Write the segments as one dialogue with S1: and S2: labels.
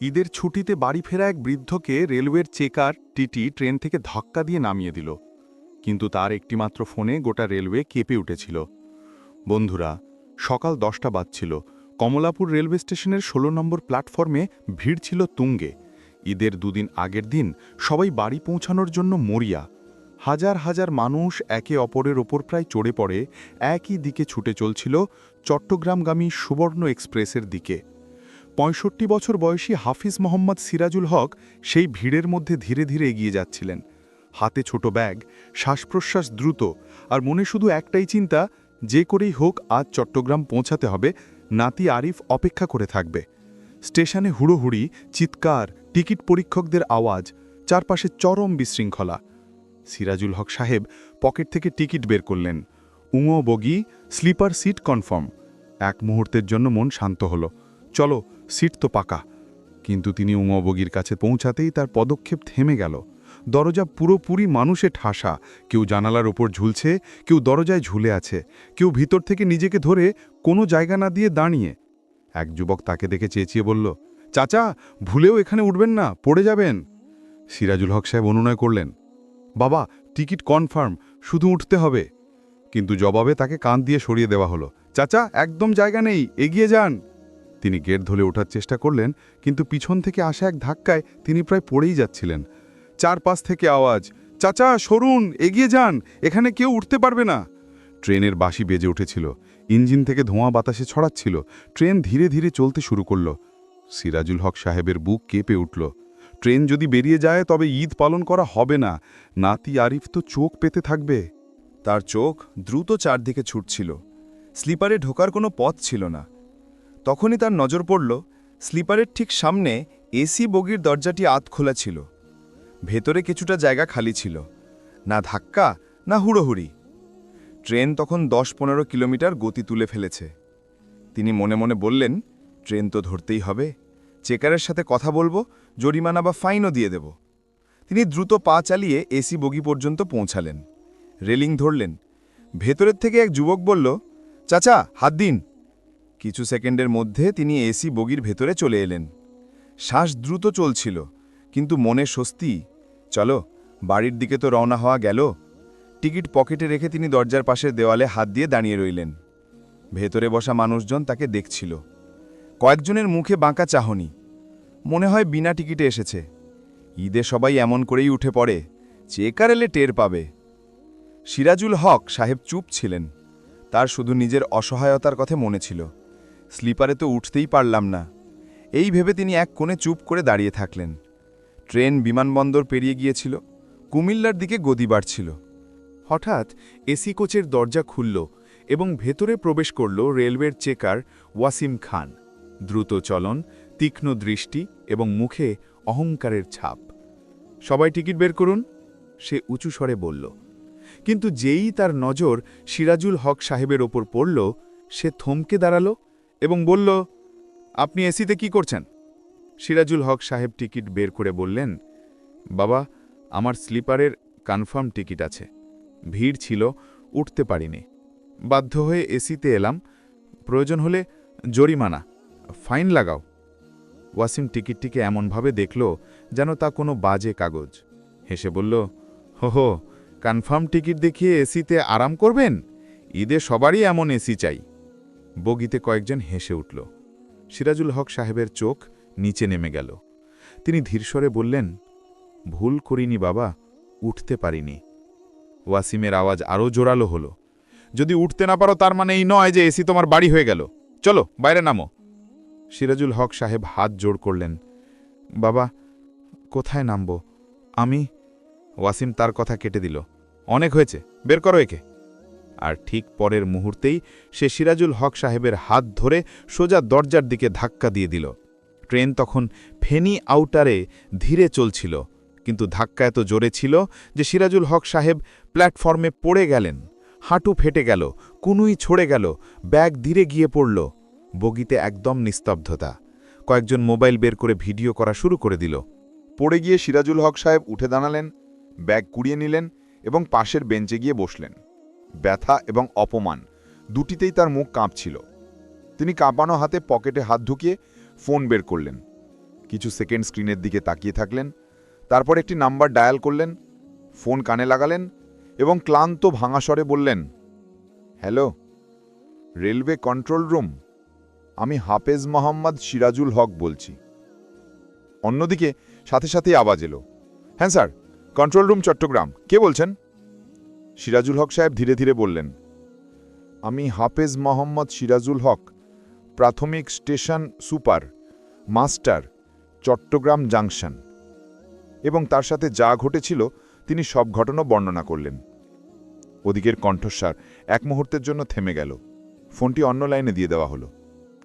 S1: ঈদের ছুটিতে বাড়ি ফেরা এক বৃদ্ধকে রেলওয়ের চেকার, টিটি, ট্রেন থেকে ধাক্কা দিয়ে নামিয়ে দিল। কিন্তু তার একটিমাত্র ফোনে গোটা রেলওয়ে কেঁপে উঠেছিল। বন্ধুরা, সকাল দশটা বাজছিল। কমলাপুর রেলওয়ে স্টেশনের ষোলো নম্বর প্ল্যাটফর্মে ভিড় ছিল তুঙ্গে। ঈদের দুদিন আগের দিন সবাই বাড়ি পৌঁছানোর জন্য মরিয়া। হাজার হাজার মানুষ একে অপরের ওপর প্রায় চড়ে পড়ে একই দিকে ছুটে চলছিল চট্টগ্রামগামী সুবর্ণ এক্সপ্রেসের দিকে। পঁয়ষট্টি বছর বয়সী হাফিজ মোহাম্মদ সিরাজুল হক সেই ভিড়ের মধ্যে ধীরে ধীরে এগিয়ে যাচ্ছিলেন। হাতে ছোট ব্যাগ শ্বাস প্রশ্বাস দ্রুত, আর মনে শুধু একটাই চিন্তা, যে করেই হোক আজ চট্টগ্রাম পৌঁছাতে হবে, নাতি আরিফ অপেক্ষা করে থাকবে। স্টেশনে হুড়োহুড়ি, চিৎকার, টিকিট পরীক্ষকদের আওয়াজ, চারপাশে চরম বিশৃঙ্খলা। সিরাজুল হক সাহেব পকেট থেকে টিকিট বের করলেন। উঙো বগি, স্লিপার সিট কনফার্ম। এক মুহূর্তের জন্য মন শান্ত হলো। চলো সিট তো পাকা। কিন্তু তিনি উঙো বগির কাছে পৌঁছাতেই তার পদক্ষেপ থেমে গেল। দরজা পুরোপুরি মানুষে ঠাসা। কেউ জানালার ওপর ঝুলছে, কেউ দরজায় ঝুলে আছে। কেউ ভিতর থেকে নিজেকে ধরে কোনো জায়গা না দিয়ে দাঁড়িয়ে। এক যুবক তাকে দেখে চেঁচিয়ে বলল, চাচা, ভুলেও এখানে উঠবেন না, পড়ে যাবেন। সিরাজুল হক সাহেব অনুনয় করলেন, বাবা, টিকিট কনফার্ম, শুধু উঠতে হবে। কিন্তু জবাবে তাকে কান দিয়ে সরিয়ে দেওয়া হলো, চাচা, একদম জায়গা নেই, এগিয়ে যান। তিনি গেট ধরে ওঠার চেষ্টা করলেন, কিন্তু পিছন থেকে আসা এক ধাক্কায় তিনি প্রায় পড়েই যাচ্ছিলেন। চারপাশ থেকে আওয়াজ, চাচা, সরুন, এগিয়ে যান, এখানে কেউ উঠতে পারবে না। ট্রেনের বাসি বেজে উঠেছিল, ইঞ্জিন থেকে ধোঁয়া বাতাসে ছড়াচ্ছিল, ট্রেন ধীরে ধীরে চলতে শুরু করল। সিরাজুল হক সাহেবের বুক কেঁপে উঠল, ট্রেন যদি বেরিয়ে যায়, তবে ঈদ পালন করা হবে না, নাতি আরিফ তো চোখ পেতে থাকবে।
S2: তার চোখ দ্রুত চারদিকে ছুটছিল, স্লিপারে ঢোকার কোনো পথ ছিল না। তখনই তার নজর পড়ল, স্লিপারের ঠিক সামনে এসি বগির দরজাটি আত খোলা ছিল। ভেতরে কিছুটা জায়গা খালি ছিল। না ধাক্কা, না হুড়োহুড়ি। ট্রেন তখন দশ পনেরো কিলোমিটার গতি তুলে ফেলেছে। তিনি মনে মনে বললেন, ট্রেন তো ধরতেই হবে। চেকারের সাথে কথা বলব, জরিমানা বা ফাইনও দিয়ে দেব। তিনি দ্রুত পা চালিয়ে এসি বগি পর্যন্ত পৌঁছালেন। রেলিং ধরলেন। ভেতরের থেকে এক যুবক বলল, চাচা, হাত দিন। কিছু সেকেন্ডের মধ্যে তিনি এসি বগির ভেতরে চলে এলেন। শ্বাস দ্রুত চলছিল, কিন্তু মনে স্বস্তি, চলো, বাড়ির দিকে তো রওনা হওয়া গেল। টিকিট পকেটে রেখে তিনি দরজার পাশের দেওয়ালে হাত দিয়ে দাঁড়িয়ে রইলেন। ভেতরে বসা মানুষজন তাকে দেখছিল। কয়েকজনের মুখে বাঁকা চাহনি। মনে হয় বিনা টিকিটে এসেছে। ঈদে সবাই এমন করেই উঠে পড়ে চেকার এলে টের পাবে। সিরাজুল হক সাহেব চুপ ছিলেন। তার শুধু নিজের অসহায়তার কথা মনে ছিল। স্লিপারে তো উঠতেই পারলাম না। এই ভেবে তিনি এক কোণে চুপ করে দাঁড়িয়ে থাকলেন। ট্রেন বিমানবন্দর পেরিয়ে গিয়েছিল, কুমিল্লার দিকে গদি বাড়ছিল। হঠাৎ এসি কোচের দরজা খুলল এবং ভেতরে প্রবেশ করল রেলওয়ের চেকার ওয়াসিম খান। দ্রুত চলন, তীক্ষ্ণ দৃষ্টি এবং মুখে অহংকারের ছাপ। সবাই টিকিট বের করুন, সে উঁচু স্বরে বলল। কিন্তু যেই তার নজর সিরাজুল হক সাহেবের ওপর পড়ল, সে থমকে দাঁড়াল এবং বলল, আপনি এসিতে কি করছেন? সিরাজুল হক সাহেব টিকিট বের করে বললেন, বাবা, আমার স্লিপারের কনফার্ম টিকিট আছে। ভিড় ছিল, উঠতে পারিনি। বাধ্য হয়ে এসিতে এলাম। প্রয়োজন হলে জরিমানা, ফাইন লাগাও। ওয়াসিম টিকিটটিকে এমনভাবে দেখল যেন তা কোনো বাজে কাগজ। হেসে বলল, হো কনফার্ম টিকিট দেখিয়ে এসিতে আরাম করবেন? ঈদে সবারই এমন এসি চাই। বগিতে কয়েকজন হেসে উঠল। সিরাজুল হক সাহেবের চোখ নিচে নেমে গেল। তিনি ধীরস্বরে বললেন, ভুল করিনি বাবা, উঠতে পারিনি। ওয়াসিমের আওয়াজ আরও জোরালো হলো। যদি উঠতে না পারো, তার মানে এই নয় যে এসি তোমার বাড়ি হয়ে গেল। চলো, বাইরে নামো। সিরাজুল হক সাহেব হাত জোড় করলেন, বাবা, কোথায় নামব? আমি? ওয়াসিম তার কথা কেটে দিল, অনেক হয়েছে, বের করো একে। আর ঠিক পরের মুহূর্তেই সে সিরাজুল হক সাহেবের হাত ধরে সোজা দরজার দিকে ধাক্কা দিয়ে দিল। ট্রেন তখন ফেনি আউটারে ধীরে চলছিল, কিন্তু ধাক্কা এত জোরে ছিল যে সিরাজুল হক সাহেব প্ল্যাটফর্মে পড়ে গেলেন, হাঁটু ফেটে গেল, কুনুই ছড়ে গেল, ব্যাগ ধীরে গিয়ে পড়ল, বগিতে একদম নিস্তব্ধতা। কয়েকজন মোবাইল বের করে ভিডিও করা শুরু করে দিল।
S3: পড়ে গিয়ে সিরাজুল হক সাহেব উঠে দাঁড়ালেন, ব্যাগ কুড়িয়ে নিলেন এবং পাশের বেঞ্চে গিয়ে বসলেন। ব্যথা এবং অপমান। দুটিতেই তার মুখ কাঁপছিল। তিনি কাঁপানো হাতে পকেটে হাত ঢুকিয়ে ফোন বের করলেন। কিছু সেকেন্ড স্ক্রিনের দিকে তাকিয়ে থাকলেন। তারপর একটি নাম্বার ডায়াল করলেন, ফোন কানে লাগালেন এবং ক্লান্ত ভাঙা স্বরে বললেন, হ্যালো, রেলওয়ে কন্ট্রোল রুম। আমি হাফেজ মোহাম্মদ সিরাজুল হক বলছি। অন্যদিকে সাথে সাথেই আওয়াজ এলো। হ্যাঁ স্যার, কন্ট্রোল রুম চট্টগ্রাম। কে বলছেন? সিরাজুল হক সাহেব ধীরে ধীরে বললেন, আমি হাফেজ মোহাম্মদ সিরাজুল হক, প্রাথমিক station super, master, Chattogram junction. এবং তার সাথে যা ঘটেছিল, তিনি সব ঘটনা বর্ণনা করলেন। ওদিকের কণ্ঠস্বার এক মুহূর্তের জন্য থেমে গেল। ফোনটি অন্য লাইনে দিয়ে দেওয়া হলো।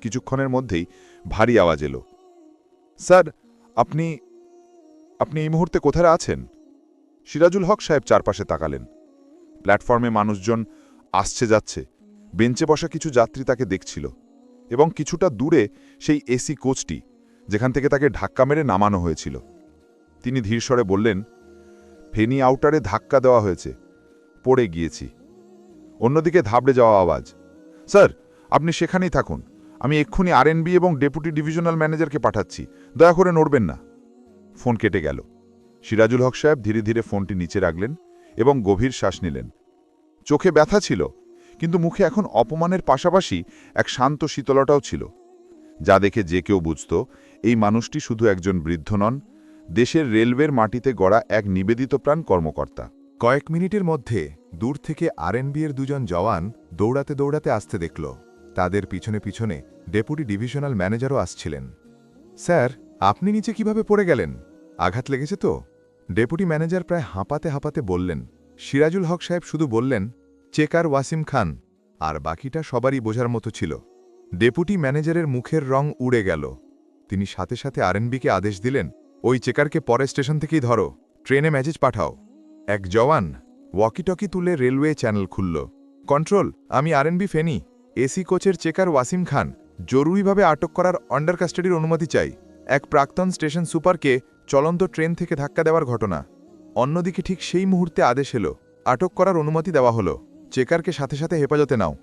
S3: কিছুক্ষণের মধ্যেই ভারী আওয়াজ এলো। স্যার, আপনি আপনি এই মুহূর্তে কোথায় আছেন? সিরাজুল হক সাহেব চারপাশে তাকালেন। প্ল্যাটফর্মে মানুষজন আসছে যাচ্ছে। বেঞ্চে বসা কিছু যাত্রী তাকে দেখছিল এবং কিছুটা দূরে সেই এসি কোচটি, যেখান থেকে তাকে ধাক্কা মেরে নামানো হয়েছিল। তিনি ধীরস্বরে বললেন, ফেনি আউটারে ধাক্কা দেওয়া হয়েছে, পড়ে গিয়েছি। অন্যদিকে ধাবড়ে যাওয়া আওয়াজ, স্যার, আপনি সেখানেই থাকুন, আমি এক্ষুনি আরএনবি এবং ডেপুটি ডিভিশনাল ম্যানেজারকে পাঠাচ্ছি, দয়া করে নড়বেন না। ফোন কেটে গেল। সিরাজুল হক সাহেব ধীরে ধীরে ফোনটি নিচে রাখলেন এবং গভীর শ্বাস নিলেন। চোখে ব্যথা ছিল, কিন্তু মুখে এখন অপমানের পাশাপাশি এক শান্ত শীতলতাও ছিল। যা দেখে যে কেউ বুঝত, এই মানুষটি শুধু একজন বৃদ্ধ নন, দেশের রেলওয়ের মাটিতে গড়া এক নিবেদিত প্রাণ কর্মকর্তা।
S4: কয়েক মিনিটের মধ্যে দূর থেকে আরএনবি এর দুজন জওয়ান দৌড়াতে দৌড়াতে আসতে দেখল। তাদের পিছনে পিছনে ডেপুটি ডিভিশনাল ম্যানেজারও আসছিলেন। স্যার, আপনি নিচে কীভাবে পড়ে গেলেন? আঘাত লেগেছে তো? ডেপুটি ম্যানেজার প্রায় হাঁপাতে হাঁপাতে বললেন, সিরাজুল হক সাহেব শুধু বললেন চেকার ওয়াসিম খান, আর বাকিটা সবারই বোঝার মতো ছিল। ডেপুটি ম্যানেজারের মুখের রং উড়ে গেল। তিনি সাথে সাথে আরএনবিকে আদেশ দিলেন, ওই চেকারকে পরের স্টেশন থেকেই ধরো, ট্রেনে ম্যাসেজ পাঠাও। এক জওয়ান ওয়াকিটকি তুলে রেলওয়ে চ্যানেল খুলল। কন্ট্রোল, আমি আরএনবি ফেনি, এসি কোচের চেকার ওয়াসিম খান, জরুরিভাবে আটক করার আন্ডার কাস্টাডির অনুমতি চাই। এক প্রাক্তন স্টেশন সুপারকে চলন্ত ট্রেন থেকে ধাক্কা দেওয়ার ঘটনা। অন্যদিকে ঠিক সেই মুহূর্তে আদেশ এলো। আটক করার অনুমতি দেওয়া হলো। চেকারকে সাথে সাথে হেফাজতে নাও।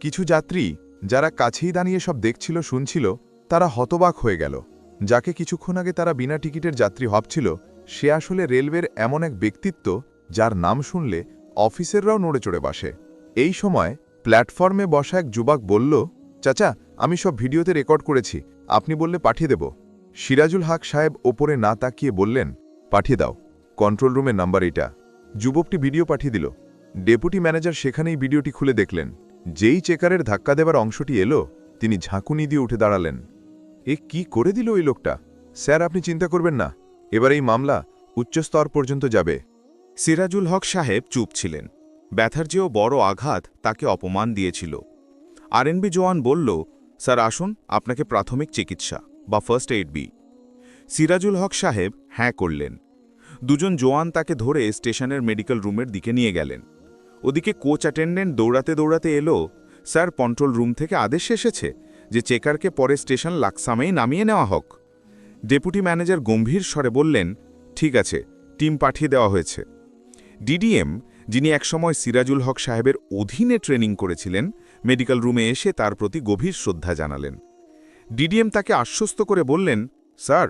S4: কিছু যাত্রী, যারা কাছেই দাঁড়িয়ে সব দেখছিল, শুনছিল, তারা হতবাক হয়ে গেল। যাকে কিছুক্ষণ আগে তারা বিনা টিকিটের যাত্রী ভাবছিল, সে আসলে রেলওয়ের এমন এক ব্যক্তিত্ব, যার নাম শুনলে অফিসেররাও নড়ে চড়ে বসে। এই সময় প্ল্যাটফর্মে বসা এক যুবক বলল, চাচা, আমি সব ভিডিওতে রেকর্ড করেছি। আপনি বললে পাঠিয়ে দেব। সিরাজুল হক সাহেব ওপরে না তাকিয়ে বললেন, পাঠিয়ে দাও। কন্ট্রোল রুমের নাম্বার এটা যুবকটি ভিডিও পাঠিয়ে দিল। ডেপুটি ম্যানেজার সেখানেই ভিডিওটি খুলে দেখলেন। যেই চেকারের ধাক্কা দেবার অংশটি এলো, তিনি ঝাঁকুনি দিয়ে উঠে দাঁড়ালেন। এ কি করে দিল ওই লোকটা? স্যার, আপনি চিন্তা করবেন না। এবার এই মামলা উচ্চস্তর পর্যন্ত যাবে।
S5: সিরাজুল হক সাহেব চুপ ছিলেন। ব্যথার চেয়েও বড় আঘাত তাকে অপমান দিয়েছিল। আরএনবি জওয়ান বলল, স্যার, আসুন, আপনাকে প্রাথমিক চিকিৎসা। বা ফার্স্ট এইড বি সিরাজুল হক সাহেব হ্যাঁ করলেন। দুজন জওয়ান তাকে ধরে স্টেশনের মেডিকেল রুমের দিকে নিয়ে গেলেন। ওদিকে কোচ অ্যাটেন্ডেন্ট দৌড়াতে দৌড়াতে এলো, স্যার কন্ট্রোল রুম থেকে আদেশ এসেছে যে চেকারকে পরে স্টেশন লাকসামেই নামিয়ে নেওয়া হোক। ডেপুটি ম্যানেজার গম্ভীর স্বরে বললেন, ঠিক আছে টিম পাঠিয়ে দেওয়া হয়েছে। ডিডিএম যিনি একসময় সিরাজুল হক সাহেবের অধীনে ট্রেনিং করেছিলেন মেডিকেল রুমে এসে তার প্রতি গভীর শ্রদ্ধা জানালেন। ডিডিএম তাকে আশ্বস্ত করে বললেন, স্যার,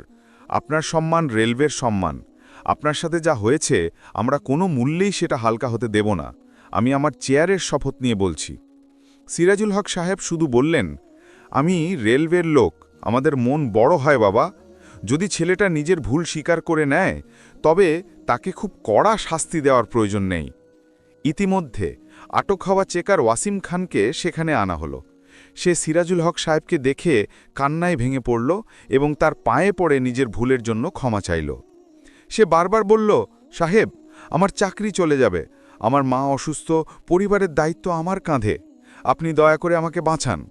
S5: আপনার সম্মান রেলওয়ের সম্মান। আপনার সাথে যা হয়েছে, আমরা কোনো মূল্যেই সেটা হালকা হতে দেব না। আমি আমার চেয়ারের শপথ নিয়ে বলছি। সিরাজুল হক সাহেব শুধু বললেন, আমি রেলওয়ের লোক, আমাদের মন বড় হয় বাবা। যদি ছেলেটা নিজের ভুল স্বীকার করে নেয়, তবে তাকে খুব কড়া শাস্তি দেওয়ার প্রয়োজন নেই। ইতিমধ্যে আটক হওয়া চেকার ওয়াসিম খানকে সেখানে আনা হলো। সে সিরাজুল হক সাহেবকে দেখে কান্নায় ভেঙে পড়ল এবং তার পায়ে পড়ে নিজের ভুলের জন্য ক্ষমা চাইল। সে বারবার বলল, সাহেব, আমার চাকরি চলে যাবে। আমার মা অসুস্থ, পরিবারের দায়িত্ব আমার কাঁধে। আপনি দয়া করে আমাকে বাঁচান।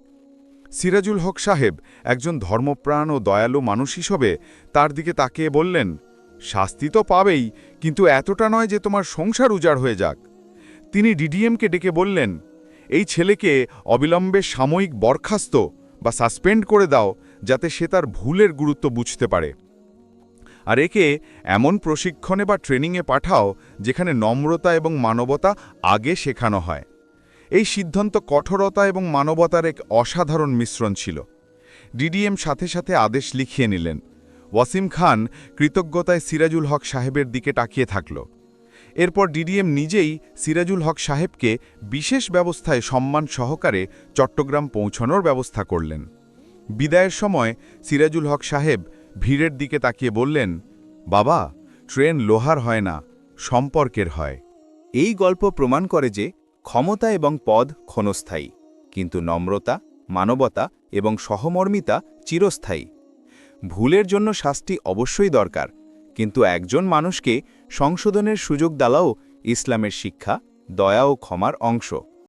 S5: সিরাজুল হক সাহেব একজন ধর্মপ্রাণ ও দয়ালু মানুষ হিসেবে তার দিকে তাকিয়ে বললেন, শাস্তি তো পাবেই, কিন্তু এতটা নয় যে তোমার সংসার উজাড় হয়ে যাক। তিনি ডিডিএমকে ডেকে বললেন এই ছেলেকে অবিলম্বে সাময়িক বরখাস্ত বা সাসপেন্ড করে দাও যাতে সে তার ভুলের গুরুত্ব বুঝতে পারে। আর একে এমন প্রশিক্ষণে বা ট্রেনিংয়ে পাঠাও যেখানে নম্রতা এবং মানবতা আগে শেখানো হয়। এই সিদ্ধান্ত কঠোরতা এবং মানবতার এক অসাধারণ মিশ্রণ ছিল। ডিডিএম সাথে সাথে আদেশ লিখিয়ে নিলেন।
S1: ওয়াসিম খান কৃতজ্ঞতায় সিরাজুল হক সাহেবের দিকে তাকিয়ে থাকল। এরপর ডিডিএম নিজেই সিরাজুল হক সাহেবকে বিশেষ ব্যবস্থায় সম্মান সহকারে চট্টগ্রাম পৌঁছানোর ব্যবস্থা করলেন। বিদায়ের সময় সিরাজুল হক সাহেব ভিড়ের দিকে তাকিয়ে বললেন, বাবা, ট্রেন লোহার হয় না, সম্পর্কের হয়।
S5: এই গল্প প্রমাণ করে যে ক্ষমতা এবং পদ ক্ষণস্থায়ী, কিন্তু নম্রতা, মানবতা এবং সহমর্মিতা চিরস্থায়ী। ভুলের জন্য শাস্তি অবশ্যই দরকার কিন্তু একজন মানুষকে সংশোধনের সুযোগ দালাও ইসলামের শিক্ষা দয়া ও ক্ষমার অংশ।